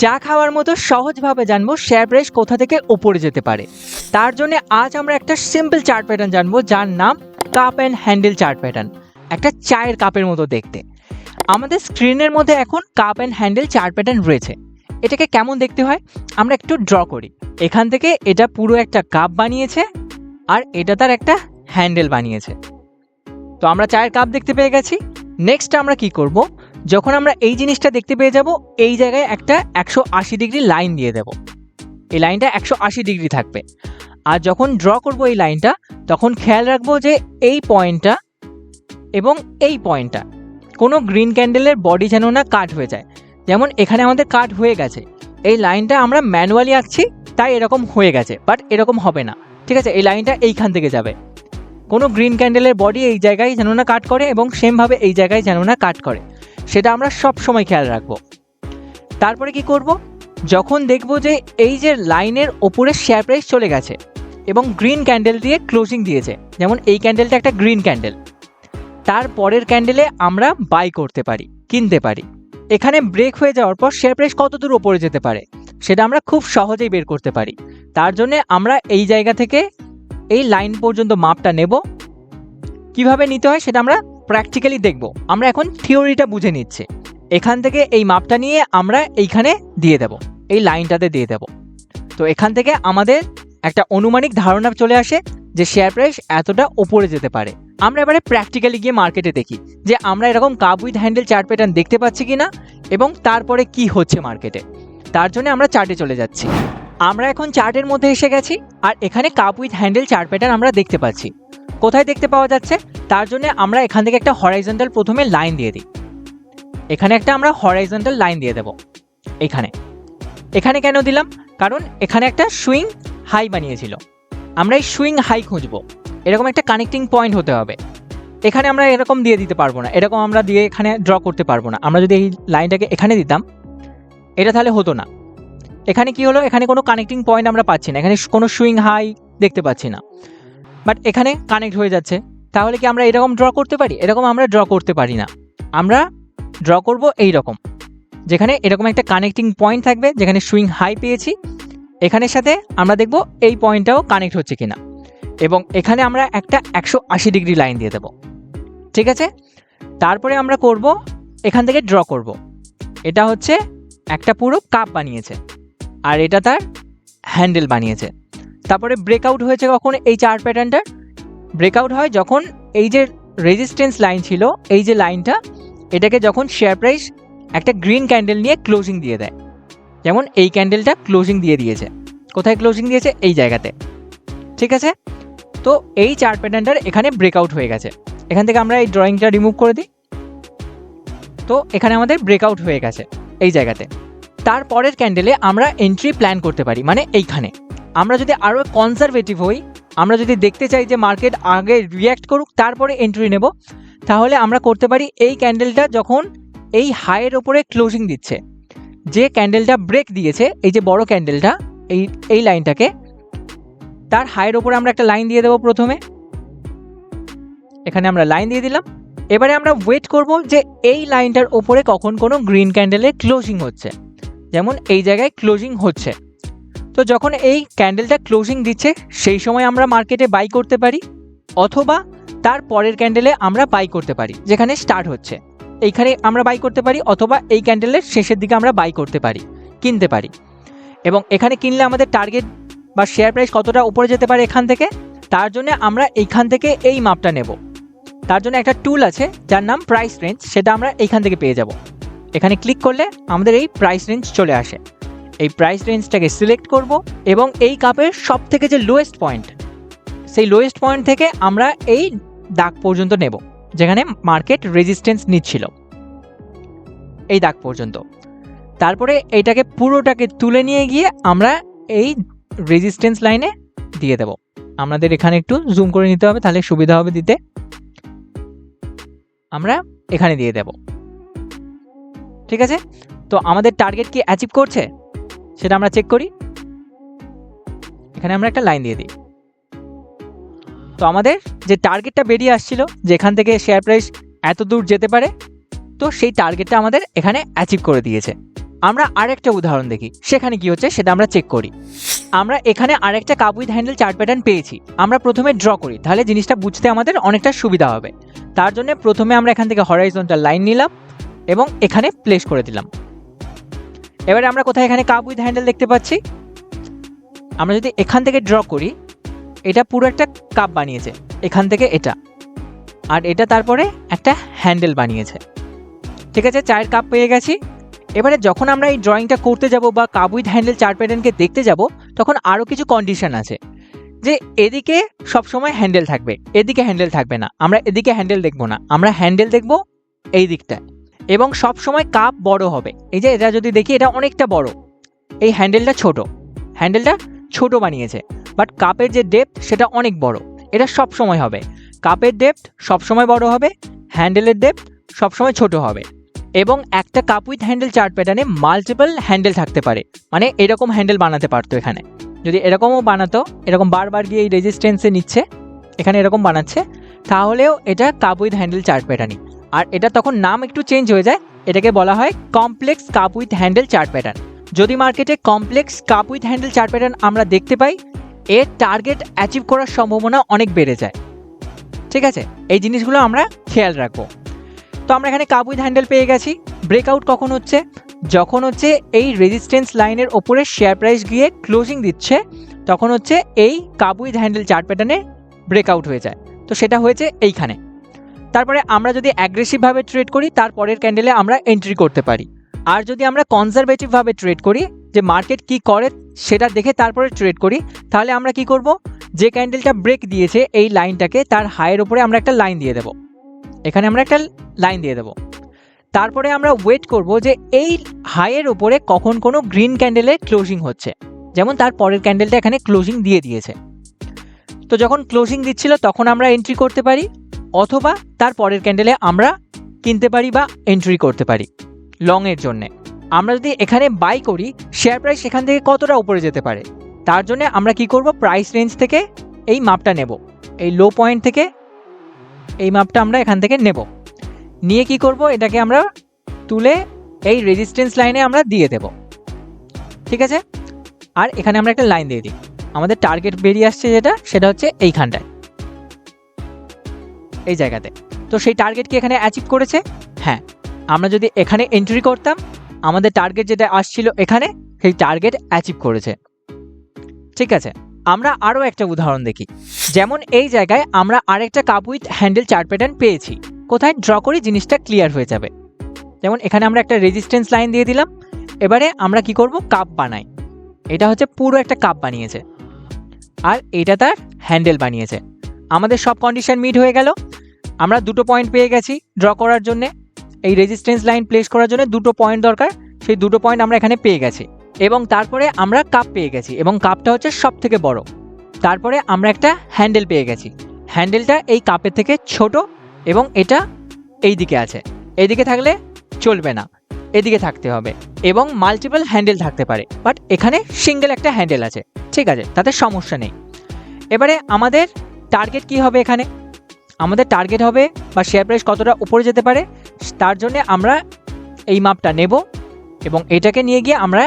চা খাওয়ার মতো সহজভাবে জানব শেয়ার প্রাইস কোথা থেকে ওপরে যেতে পারে। তার জন্য আজ আমরা একটা সিম্পল চার্ট প্যাটার্ন জানব, যার নাম cup and handle chart pattern একটা চায়ের কাপের মতো দেখতে। আমাদের স্ক্রিনের মধ্যে এখন cup and handle chart pattern রয়েছে। এটাকে কেমন দেখতে হয়? আমরা একটু ড্র করি। এখান থেকে এটা পুরো একটা কাপ বানিয়েছে আর এটা তার একটা হ্যান্ডেল বানিয়েছে। তো আমরা চায়ের কাপ দেখতে পেয়ে গেছি। নেক্সট আমরা কি করব? যখন আমরা এই জিনিসটা দেখতে পেয়ে যাব, এই জায়গায় একটা একশো আশি ডিগ্রি লাইন দিয়ে দেব। এই লাইনটা একশো আশি ডিগ্রি থাকবে। আর যখন ড্র করব এই লাইনটা, তখন খেয়াল রাখব যে এই পয়েন্টটা এবং এই পয়েন্টটা, কোনো গ্রিন ক্যান্ডেলের বডি যেন না কাট হয়ে যায়। যেমন এখানে আমাদের কাট হয়ে গেছে। এই লাইনটা আমরা ম্যানুয়ালি আঁকছি, তাই এরকম হয়ে গেছে, বাট এরকম হবে না। ঠিক আছে? এই লাইনটা এইখান থেকে যাবে। কোনো গ্রিন ক্যান্ডেলের বডি এই জায়গায় যেন না কাট করে এবং সেমভাবে এই জায়গায় যেন না কাট করে। সেটা আমরা সব সময় খেয়াল রাখব। তারপরে কি করব? যখন দেখব যে এই যে লাইনের ওপরে শেয়ার প্রাইস চলে গেছে এবং গ্রিন ক্যান্ডেল দিয়ে ক্লোজিং দিয়েছে, যেমন এই ক্যান্ডেলটা একটা গ্রিন ক্যান্ডেল তার পরের ক্যান্ডেলে আমরা বাই করতে পারি, কিনতে পারি। এখানে ব্রেক হয়ে যাওয়ার পর শেয়ার প্রাইস কত দূর ওপরে যেতে পারে, সেটা আমরা খুব সহজেই বের করতে পারি। তার জন্য আমরা এই জায়গা থেকে এই লাইন পর্যন্ত মাপটা নেব। কীভাবে নিতে হয় সেটা আমরা প্র্যাকটিক্যালি দেখব। আমরা এখন থিওরিটা বুঝে নিচ্ছি। এখান থেকে এই মাপটা নিয়ে আমরা এইখানে দিয়ে দেব। এই লাইনটাতে দিয়ে দেব। তো এখান থেকে আমাদের একটা অনুমানিক ধারণা চলে আসে যে শেয়ার প্রাইস এতটা ওপরে যেতে পারে। আমরা এবারে প্র্যাকটিক্যালি গিয়ে মার্কেটে দেখি যে আমরা এরকম cup with handle chart pattern দেখতে পাচ্ছি কি না এবং তারপরে কি হচ্ছে মার্কেটে তার জন্য আমরা চার্টে চলে যাচ্ছি। আমরা এখন চার্টের মধ্যে এসে গেছি আর এখানে cup with handle chart pattern আমরা দেখতে পাচ্ছি। কোথায় দেখতে পাওয়া যাচ্ছে? তার জন্য আমরা এখান থেকে একটা হরাইজন্টাল প্রথমে লাইন দিয়ে দিই। এখানে একটা আমরা হরাইজেন্টাল লাইন দিয়ে দেব। এখানে। এখানে কেন দিলাম? কারণ এখানে একটা সুইং হাই বানিয়েছিল। আমরা এই সুইং হাই খুঁজবো। এরকম একটা কানেক্টিং পয়েন্ট হতে হবে। এখানে আমরা এরকম দিয়ে দিতে পারব না। এরকম আমরা দিয়ে এখানে ড্র করতে পারব না। আমরা যদি এই লাইনটাকে এখানে দিতাম, এটা তাহলে হতো না। এখানে কি হলো? এখানে কোনো কানেক্টিং পয়েন্ট আমরা পাচ্ছি না। এখানে কোনো সুইং হাই দেখতে পাচ্ছি না। বাট এখানে কানেক্ট হয়ে যাচ্ছে। তাহলে কি আমরা এরকম ড্র করতে পারি? এরকম আমরা ড্র করতে পারি না। আমরা ড্র করব এই রকম যেখানে এরকম একটা কানেক্টিং পয়েন্ট থাকবে, যেখানে সুইং হাই পেয়েছি। এখানের সাথে আমরা দেখব এই পয়েন্টটাও কানেক্ট হচ্ছে কিনা। এবং এখানে আমরা একটা একশো আশি ডিগ্রি লাইন দিয়ে দেব। ঠিক আছে? তারপরে আমরা করব, এখান থেকে ড্র করব। এটা হচ্ছে একটা পুরো কাপ বানিয়েছে। আর এটা তার হ্যান্ডেল বানিয়েছে। তারপরে ব্রেকআউট হয়েছে কখন? এই চার প্যাটার্নটার ব্রেকআউট হয় যখন এই যে রেজিস্ট্যান্স লাইন ছিল, এই যে লাইনটা এটাকে যখন শেয়ার প্রাইস একটা গ্রিন ক্যান্ডেল নিয়ে ক্লোজিং দিয়ে দেয়। যেমন এই ক্যান্ডেলটা ক্লোজিং দিয়ে দিয়েছে। কোথায় ক্লোজিং দিয়েছে? এই জায়গাতে। ঠিক আছে? তো এই চার প্যাটার্নটার এখানে ব্রেকআউট হয়ে গেছে। এখান থেকে আমরা এই ড্রয়িংটা রিমুভ করে দিই। তো এখানে আমাদের ব্রেকআউট হয়ে গেছে, এই জায়গাতে। তারপরের ক্যান্ডেলে আমরা এন্ট্রি প্ল্যান করতে পারি মানে এইখানে। আমরা যদি আরও কনজারভেটিভ হই, আমরা যদি দেখতে চাই যে মার্কেট আগে রিয়্যাক্ট করুক, তারপরে এন্ট্রি নেব, তাহলে আমরা করতে পারি এই ক্যান্ডেলটা যখন এই হাইয়ের ওপরে ক্লোজিং দিচ্ছে। যে ক্যান্ডেলটা ব্রেক দিয়েছে, এই যে বড় ক্যান্ডেলটা এই এই লাইনটাকে তার হাইয়ের ওপরে আমরা একটা লাইন দিয়ে দেবো প্রথমে। এখানে আমরা লাইন দিয়ে দিলাম। এবারে আমরা ওয়েট করব যে এই লাইনটার ওপরে কখন কোনো গ্রিন ক্যান্ডেলের ক্লোজিং হচ্ছে। যেমন এই জায়গায় ক্লোজিং হচ্ছে। তো যখন এই ক্যান্ডেলটা ক্লোজিং দিচ্ছে, সেই সময় আমরা মার্কেটে বাই করতে পারি, অথবা তার পরের ক্যান্ডেলে আমরা বাই করতে পারি, যেখানে স্টার্ট হচ্ছে। এইখানে আমরা বাই করতে পারি, অথবা এই ক্যান্ডেলের শেষের দিকে আমরা বাই করতে পারি, কিনতে পারি। এবং এখানে কিনলে আমাদের টার্গেট বা শেয়ার প্রাইস কতটা উপরে যেতে পারে এখান থেকে, তার জন্য আমরা এইখান থেকে এই মাপটা নেব। তার জন্য একটা টুল আছে, যার নাম প্রাইস রেঞ্জ সেটা আমরা এইখান থেকে পেয়ে যাব। এখানে ক্লিক করলে আমাদের এই প্রাইস রেঞ্জ চলে আসে। এই প্রাইস রেঞ্জটাকে সিলেক্ট করব এবং এই কাপের সব থেকে যে লোয়েস্ট পয়েন্ট সেই লোয়েস্ট পয়েন্ট থেকে আমরা এই দাগ পর্যন্ত নেব, যেখানে মার্কেট রেজিস্ট্যান্স নিচ্ছিল। এই দাগ পর্যন্ত। তারপরে এইটাকে পুরোটাকে তুলে নিয়ে গিয়ে আমরা এই রেজিস্ট্যান্স লাইনে দিয়ে দেব। আমাদের এখানে একটু জুম করে নিতে হবে, তাহলে সুবিধা হবে দিতে। আমরা এখানে দিয়ে দেব। ঠিক আছে? তো আমাদের টার্গেট কি অ্যাচিভ করছে? সেটা আমরা চেক করি। এখানে আমরা একটা লাইন দিয়ে দিই। তো আমাদের যে টার্গেটটা বেরিয়ে আসছিল যেখান থেকে শেয়ার প্রাইস এত দূর যেতে পারে, তো সেই টার্গেটটা আমাদের এখানে অ্যাচিভ করে দিয়েছে। আমরা আরেকটা উদাহরণ দেখি। সেখানে কি হচ্ছে সেটা আমরা চেক করি। আমরা এখানে আরেকটা cup with handle chart pattern পেয়েছি। আমরা প্রথমে ড্র করি। তাহলে জিনিসটা বুঝতে আমাদের অনেকটা সুবিধা হবে। তার জন্য প্রথমে আমরা এখান থেকে হরাইজনটা লাইন নিলাম এবং এখানে প্লেস করে দিলাম। এবারে আমরা কোথায় এখানে কাপ উইথ হ্যান্ডেল দেখতে পাচ্ছি? আমরা যদি এখান থেকে ড্র করি, এটা পুরো একটা কাপ বানিয়েছে। এখান থেকে এটা। আর এটা তারপরে একটা হ্যান্ডেল বানিয়েছে। ঠিক আছে, চায়ের কাপ পেয়ে গেছি। এবারে যখন আমরা এই ড্রয়িংটা করতে যাব বা কাপ উইথ হ্যান্ডেল চার প্যাটার্নকে দেখতে যাব, তখন আরও কিছু কন্ডিশন আছে। যে এদিকে সবসময় হ্যান্ডেল থাকবে, এদিকে হ্যান্ডেল থাকবে না। আমরা এদিকে হ্যান্ডেল দেখব না। আমরা হ্যান্ডেল দেখব এই দিকটায়। এবং সব সময় কাপ বড় হবে। এই যে, এটা যদি দেখি, এটা অনেকটা বড়। এই হ্যান্ডেলটা ছোট। হ্যান্ডেলটা ছোট বানিয়েছে। বাট কাপের যে ডেপথ সেটা অনেক বড়। এটা সব সময় হবে। কাপের ডেপথ সবসময় বড় হবে হ্যান্ডেলের ডেপথ সবসময় ছোট হবে। এবং একটা কাপ উইথ হ্যান্ডেল চার্ট প্যাটার্নে মাল্টিপল হ্যান্ডেল থাকতে পারে। মানে এরকম হ্যান্ডেল বানাতে পারতো এখানে। যদি এরকমও বানাতো, এরকম বারবার গিয়ে এই রেজিস্ট্যান্সে নিচ্ছে, এখানে এরকম বানাচ্ছে, তাহলেও এটা কাপ উইথ হ্যান্ডেল চার্ট প্যাটার্নই আর এটা তখন নাম একটু চেঞ্জ হয়ে যায়। এটাকে বলা হয় complex cup with handle chart pattern যদি মার্কেটে complex cup with handle chart pattern আমরা দেখতে পাই, এর টার্গেট অ্যাচিভ করার সম্ভাবনা অনেক বেড়ে যায়। ঠিক আছে? এই জিনিসগুলো আমরা খেয়াল রাখব। তো আমরা এখানে কাপ উইথ হ্যান্ডেল পেয়ে গেছি। ব্রেকআউট কখন হচ্ছে? যখন হচ্ছে এই রেজিস্ট্যান্স লাইনের ওপরে শেয়ার প্রাইস গিয়ে ক্লোজিং দিচ্ছে, তখন হচ্ছে এই কাপ উইথ হ্যান্ডেল চার্ট প্যাটার্নে ব্রেকআউট হয়ে যায়। তো সেটা হয়েছে এইখানে। তারপরে আমরা যদি অ্যাগ্রেসিভভাবে ট্রেড করি তারপরের ক্যান্ডেলে আমরা এন্ট্রি করতে পারি। আর যদি আমরা কনজারভেটিভভাবে ট্রেড করি, যে মার্কেট কি করে সেটা দেখে তারপরে ট্রেড করি, তাহলে আমরা কি করব? যে ক্যান্ডেলটা ব্রেক দিয়েছে, এই লাইনটাকে তার হাইয়ের উপরে আমরা একটা লাইন দিয়ে দেব। এখানে আমরা একটা লাইন দিয়ে দেব। তারপরে আমরা ওয়েট করব যে এই হাইয়ের উপরে কখন কোনো গ্রিন ক্যান্ডেলের ক্লোজিং হচ্ছে। যেমন তার পরের ক্যান্ডেলটা এখানে ক্লোজিং দিয়ে দিয়েছে। তো যখন ক্লোজিং দিচ্ছিল, তখন আমরা এন্ট্রি করতে পারি। অথবা তার পরের ক্যান্ডেলে আমরা কিনতে পারি বা এন্ট্রি করতে পারি লংয়ের জন্যে। আমরা যদি এখানে বাই করি শেয়ার প্রাইস এখান থেকে কতটা উপরে যেতে পারে? তার জন্য আমরা কি করব? প্রাইস রেঞ্জ থেকে এই মাপটা নেব। এই লো পয়েন্ট থেকে এই মাপটা আমরা এখান থেকে নেব। নিয়ে কি করব? এটাকে আমরা তুলে এই রেজিস্ট্যান্স লাইনে আমরা দিয়ে দেব। ঠিক আছে? আর এখানে আমরা একটা লাইন দিয়ে দিই। আমাদের টার্গেট বেরিয়ে আসছে যেটা, সেটা হচ্ছে এইখানটায়। এই জায়গাতে। তো সেই টার্গেট কি এখানে অ্যাচিভ করেছে? হ্যাঁ আমরা যদি এখানে এন্ট্রি করতাম, আমাদের টার্গেট যেটা আসছিল এখানে, সেই টার্গেট অ্যাচিভ করেছে। ঠিক আছে, আমরা আরও একটা উদাহরণ দেখি। যেমন এই জায়গায় আমরা আরেকটা cup with handle chart pattern পেয়েছি। কোথায়? ড্র করি, জিনিসটা ক্লিয়ার হয়ে যাবে। যেমন এখানে আমরা একটা রেজিস্ট্যান্স লাইন দিয়ে দিলাম। এবারে আমরা কি করব? কাপ বানাই। এটা হচ্ছে পুরো একটা কাপ বানিয়েছে। আর এটা তার হ্যান্ডেল বানিয়েছে। আমাদের সব কন্ডিশন মিট হয়ে গেল। আমরা দুটো পয়েন্ট পেয়ে গেছি ড্র করার জন্যে। এই রেজিস্ট্যান্স লাইন প্লেস করার জন্য দুটো পয়েন্ট দরকার। সেই দুটো পয়েন্ট আমরা এখানে পেয়ে গেছি। এবং তারপরে আমরা কাপ পেয়ে গেছি। এবং কাপটা হচ্ছে সব থেকে বড়। তারপরে আমরা একটা হ্যান্ডেল পেয়ে গেছি। হ্যান্ডেলটা এই কাপের থেকে ছোট এবং এটা এই দিকে আছে। এইদিকে থাকলে চলবে না। এদিকে থাকতে হবে। এবং মাল্টিপল হ্যান্ডেল থাকতে পারে। বাট এখানে সিঙ্গেল একটা হ্যান্ডেল আছে। ঠিক আছে? তাতে সমস্যা নেই। এবারে আমাদের টার্গেট কি হবে এখানে? আমাদের টার্গেট হবে বা শেয়ার প্রাইস কতটা উপরে যেতে পারে? তার জন্য আমরা এই মাপটা নেব এবং এটাকে নিয়ে গিয়ে আমরা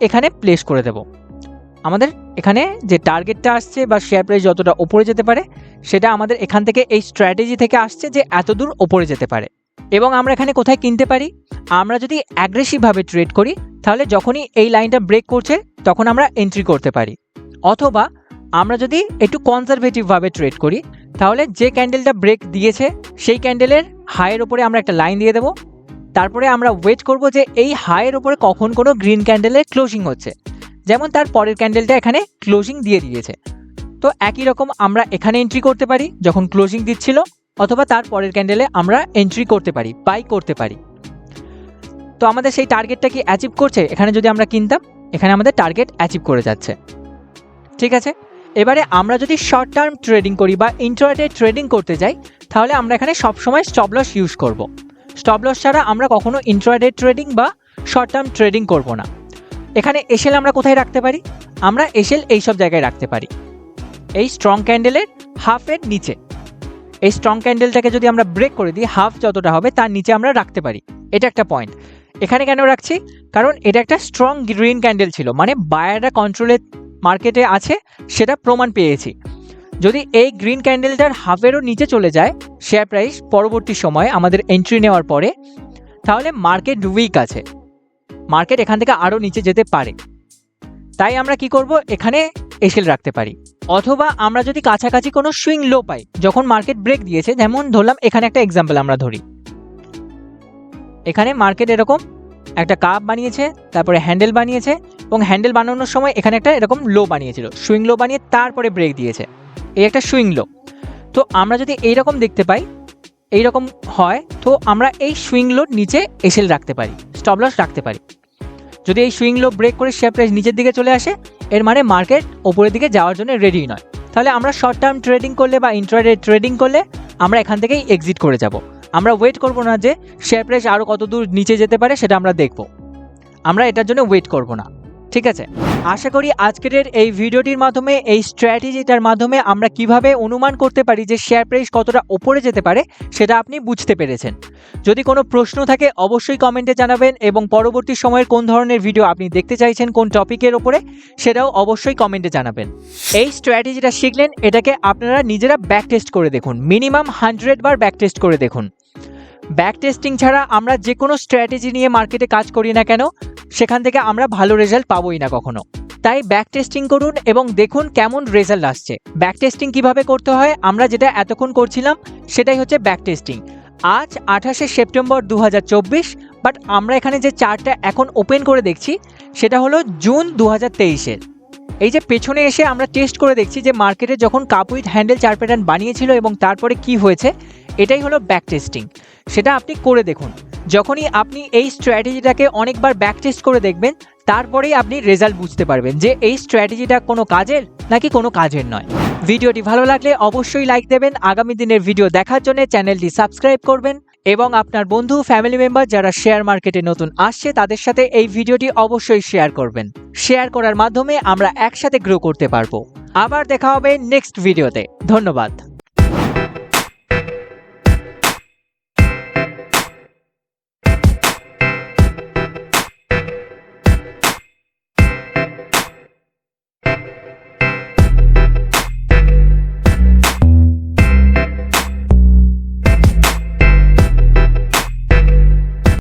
এখানে প্লেস করে দেব। আমাদের এখানে যে টার্গেটটা আসছে বা শেয়ার প্রাইস যতটা ওপরে যেতে পারে, সেটা আমাদের এখান থেকে এই স্ট্র্যাটেজি থেকে আসছে যে এত দূর ওপরে যেতে পারে। এবং আমরা এখানে কোথায় কিনতে পারি? আমরা যদি অ্যাগ্রেসিভভাবে ট্রেড করি, তাহলে যখনই এই লাইনটা ব্রেক করছে, তখন আমরা এন্ট্রি করতে পারি। অথবা আমরা যদি একটু কনজারভেটিভভাবে ট্রেড করি, তাহলে যে ক্যান্ডেলটা ব্রেক দিয়েছে, সেই ক্যান্ডেলের হাইয়ের ওপরে আমরা একটা লাইন দিয়ে দেবো। তারপরে আমরা ওয়েট করব যে এই হাইয়ের ওপরে কখন কোনো গ্রিন ক্যান্ডেলের ক্লোজিং হচ্ছে। যেমন তার পরের ক্যান্ডেলটা এখানে ক্লোজিং দিয়ে দিয়েছে। তো একই রকম আমরা এখানে এন্ট্রি করতে পারি, যখন ক্লোজিং দিচ্ছিল, অথবা তার পরের ক্যান্ডেলে আমরা এন্ট্রি করতে পারি বাই করতে পারি। তো আমাদের সেই টার্গেটটা কি অ্যাচিভ করছে? এখানে যদি আমরা কিনতাম, এখানে আমাদের টার্গেট অ্যাচিভ করে যাচ্ছে। ঠিক আছে? এবারে আমরা যদি শর্ট টার্ম ট্রেডিং করি বা ইন্টারডে ট্রেডিং করতে যাই, তাহলে আমরা এখানে সবসময় স্টপ লস ইউজ করব। স্টপ লস ছাড়া আমরা কখনো ইন্ট্রাডে ট্রেডিং বা শর্ট টার্ম ট্রেডিং করব না। এখানে এসেল আমরা কোথায় রাখতে পারি? আমরা এসেল এই সব জায়গায় রাখতে পারি। এই স্ট্রং ক্যান্ডেলের হাফের নিচে। এই স্ট্রং ক্যান্ডেলটাকে যদি আমরা ব্রেক করে দিই হাফ যতটা হবে তার নিচে আমরা রাখতে পারি। এটা একটা পয়েন্ট এখানে কেন রাখছি? কারণ এটা একটা স্ট্রং গ্রিন ক্যান্ডেল ছিল। মানে বায়াররা কন্ট্রোলে মার্কেটে আছে, সেটা প্রমাণ পেয়েছি। যদি এই গ্রিন ক্যান্ডেলটার হাফেরও নিচে চলে যায় শেয়ার প্রাইস পরবর্তী সময়ে আমাদের এন্ট্রি নেওয়ার পরে, তাহলে মার্কেট উইক আছে। মার্কেট এখান থেকে আরও নিচে যেতে পারে। তাই আমরা কি করব? এখানে এসেল রাখতে পারি। অথবা আমরা যদি কাছাকাছি কোনো সুইং লো পাই, যখন মার্কেট ব্রেক দিয়েছে, যেমন ধরলাম এখানে একটা এক্সাম্পল আমরা ধরি। এখানে মার্কেট এরকম, একটা কাপ বানিয়েছে, তারপরে হ্যান্ডেল বানিয়েছে এবং হ্যান্ডেল বানানোর সময় এখানে একটা এরকম লো বানিয়েছিল, সুইং লো বানিয়ে তারপরে ব্রেক দিয়েছে। এই একটা সুইং লো। তো আমরা যদি এইরকম দেখতে পাই, এইরকম হয়, তো আমরা এই সুইং লোর নিচে এসেল রাখতে পারি, স্টপ লস রাখতে পারি। যদি এই সুইং লো ব্রেক করে শেয়ার প্রাইস নিচের দিকে চলে আসে, এর মানে মার্কেট ওপরের দিকে যাওয়ার জন্য রেডি নয়। তাহলে আমরা শর্ট টার্ম ট্রেডিং করলে বা ইন্ট্রাডে ট্রেডিং করলে আমরা এখান থেকেই এক্সিট করে যাব। আমরা ওয়েট করব না যে শেয়ার প্রাইস আরও কত দূর নিচে যেতে পারে সেটা আমরা দেখব। আমরা এটার জন্য ওয়েট করব না। ঠিক আছে? আশা করি আজকের এই ভিডিওটির মাধ্যমে, এই স্ট্র্যাটেজিটার মাধ্যমে আমরা কীভাবে অনুমান করতে পারি যে শেয়ার প্রাইস কতটা ওপরে যেতে পারে, সেটা আপনি বুঝতে পেরেছেন। যদি কোনো প্রশ্ন থাকে, অবশ্যই কমেন্টে জানাবেন এবং পরবর্তী সময়ের কোন ধরনের ভিডিও আপনি দেখতে চাইছেন, কোন টপিকের ওপরে, সেটাও অবশ্যই কমেন্টে জানাবেন। এই স্ট্র্যাটেজিটা শিখলেন, এটাকে আপনারা নিজেরা ব্যাক টেস্ট করে দেখুন। মিনিমাম হান্ড্রেড বার ব্যাক টেস্ট করে দেখুন। ব্যাক টেস্টিং ছাড়া আমরা যে কোনো স্ট্র্যাটেজি নিয়ে মার্কেটে কাজ করি না কেন, সেখান থেকে আমরা ভালো রেজাল্ট পাবোই না কখনো। তাই ব্যাক টেস্টিং করুন এবং দেখুন কেমন রেজাল্ট আসছে। ব্যাক টেস্টিং কীভাবে করতে হয়, আমরা যেটা এতক্ষণ করছিলাম, সেটাই হচ্ছে ব্যাক টেস্টিং আজ আঠাশে সেপ্টেম্বর দু হাজার চব্বিশ বাট আমরা এখানে যে চার্টটা এখন ওপেন করে দেখছি, সেটা হলো জুন দু হাজার এই যে পেছনে এসে আমরা টেস্ট করে দেখছি যে মার্কেটে যখন cup with handle chart pattern বানিয়েছিল এবং তারপরে কি হয়েছে, এটাই হলো ব্যাক টেস্টিং সেটা আপনি করে দেখুন। যখনই আপনি এই স্ট্র্যাটেজিটাকে অনেকবার ব্যাক টেস্ট করে দেখবেন, তারপরেই আপনি রেজাল্ট বুঝতে পারবেন যে এই স্ট্র্যাটেজিটা কোনো কাজের নাকি কোনো কাজের নয়। ভিডিওটি ভালো লাগলে অবশ্যই লাইক দেবেন। আগামী দিনের ভিডিও দেখার জন্য চ্যানেলটি সাবস্ক্রাইব করবেন এবং আপনার বন্ধু ফ্যামিলি মেম্বার যারা শেয়ার মার্কেটে নতুন আসছে, তাদের সাথে এই ভিডিওটি অবশ্যই শেয়ার করবেন। শেয়ার করার মাধ্যমে আমরা একসাথে গ্রো করতে পারব। আবার দেখা হবে নেক্সট ভিডিওতে ধন্যবাদ।